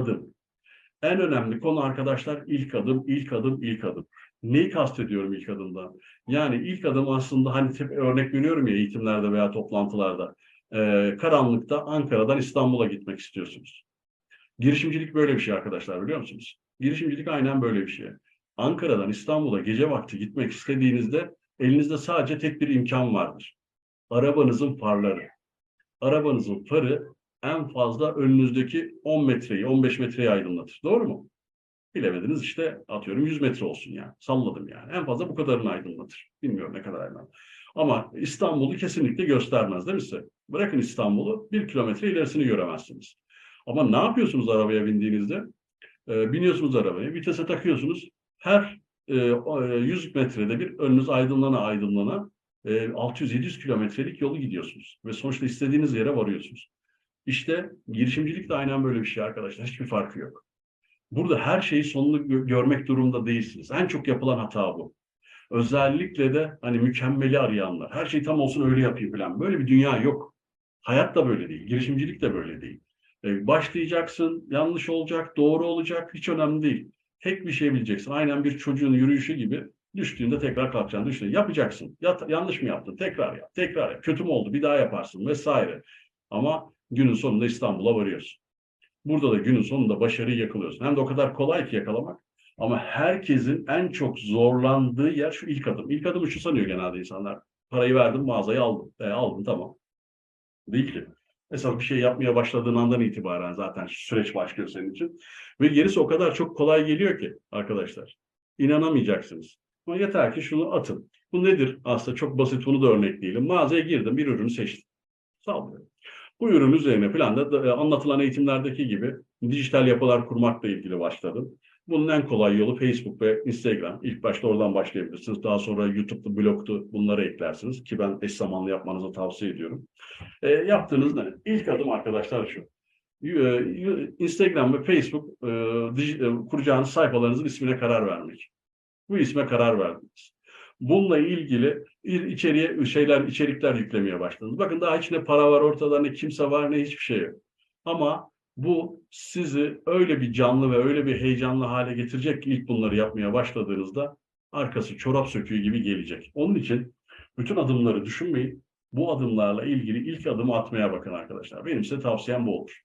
adım. En önemli konu arkadaşlar ilk adım, ilk adım, ilk adım. Neyi kastediyorum ilk adımdan? Yani ilk adım aslında hani hep örnek veriyorum ya eğitimlerde veya toplantılarda. Ee, karanlıkta Ankara'dan İstanbul'a gitmek istiyorsunuz. Girişimcilik böyle bir şey arkadaşlar biliyor musunuz? Girişimcilik aynen böyle bir şey. Ankara'dan İstanbul'a gece vakti gitmek istediğinizde elinizde sadece tek bir imkan vardır. Arabanızın farları. Arabanızın farı en fazla önünüzdeki 10 metreyi, 15 metreyi aydınlatır. Doğru mu? Bilemediniz işte atıyorum 100 metre olsun yani. Salladım yani. En fazla bu kadarını aydınlatır. Bilmiyorum ne kadar aydınlatır. Ama İstanbul'u kesinlikle göstermez değil mi? Bırakın İstanbul'u bir kilometre ilerisini göremezsiniz. Ama ne yapıyorsunuz arabaya bindiğinizde? Ee, biniyorsunuz arabaya, vitese takıyorsunuz. Her e, 100 metrede bir önünüz aydınlana aydınlana e, 600-700 kilometrelik yolu gidiyorsunuz. Ve sonuçta istediğiniz yere varıyorsunuz. İşte girişimcilik de aynen böyle bir şey arkadaşlar. Hiçbir farkı yok. Burada her şeyi sonunu gö- görmek durumunda değilsiniz. En çok yapılan hata bu. Özellikle de hani mükemmeli arayanlar. Her şey tam olsun öyle yapayım falan. Böyle bir dünya yok. Hayat da böyle değil. Girişimcilik de böyle değil. Ee, başlayacaksın, yanlış olacak, doğru olacak. Hiç önemli değil. Tek bir şey bileceksin. Aynen bir çocuğun yürüyüşü gibi düştüğünde tekrar kalkacaksın. Düştüğünde yapacaksın. Ya, yanlış mı yaptın? Tekrar yap. Tekrar yap. Kötü mü oldu? Bir daha yaparsın vesaire. Ama günün sonunda İstanbul'a varıyorsun. Burada da günün sonunda başarıyı yakalıyorsun. Hem de o kadar kolay ki yakalamak. Ama herkesin en çok zorlandığı yer şu ilk adım. İlk adımı şu sanıyor genelde insanlar. Parayı verdim mağazayı aldım. E, aldım tamam. Değil ki. Esas bir şey yapmaya başladığın andan itibaren zaten süreç başlıyor senin için. Ve gerisi o kadar çok kolay geliyor ki arkadaşlar. İnanamayacaksınız. Ama yeter ki şunu atın. Bu nedir? Aslında çok basit bunu da örnekleyelim. Mağazaya girdim bir ürünü seçtim. Sallıyorum. Bu ürün üzerine falan da e, anlatılan eğitimlerdeki gibi dijital yapılar kurmakla ilgili başladım. Bunun en kolay yolu Facebook ve Instagram. İlk başta oradan başlayabilirsiniz. Daha sonra YouTube'da, blog'tu bunları eklersiniz ki ben eş zamanlı yapmanızı tavsiye ediyorum. E, yaptığınız ne? İlk adım arkadaşlar şu. E, Instagram ve Facebook e, kuracağınız sayfalarınızın ismine karar vermek. Bu isme karar verdiniz. Bununla ilgili içeriye şeyler, içerikler yüklemeye başladınız. Bakın daha hiç ne para var ortada, ne kimse var, ne hiçbir şey yok. Ama bu sizi öyle bir canlı ve öyle bir heyecanlı hale getirecek ki ilk bunları yapmaya başladığınızda arkası çorap söküğü gibi gelecek. Onun için bütün adımları düşünmeyin. Bu adımlarla ilgili ilk adımı atmaya bakın arkadaşlar. Benim size tavsiyem bu olur.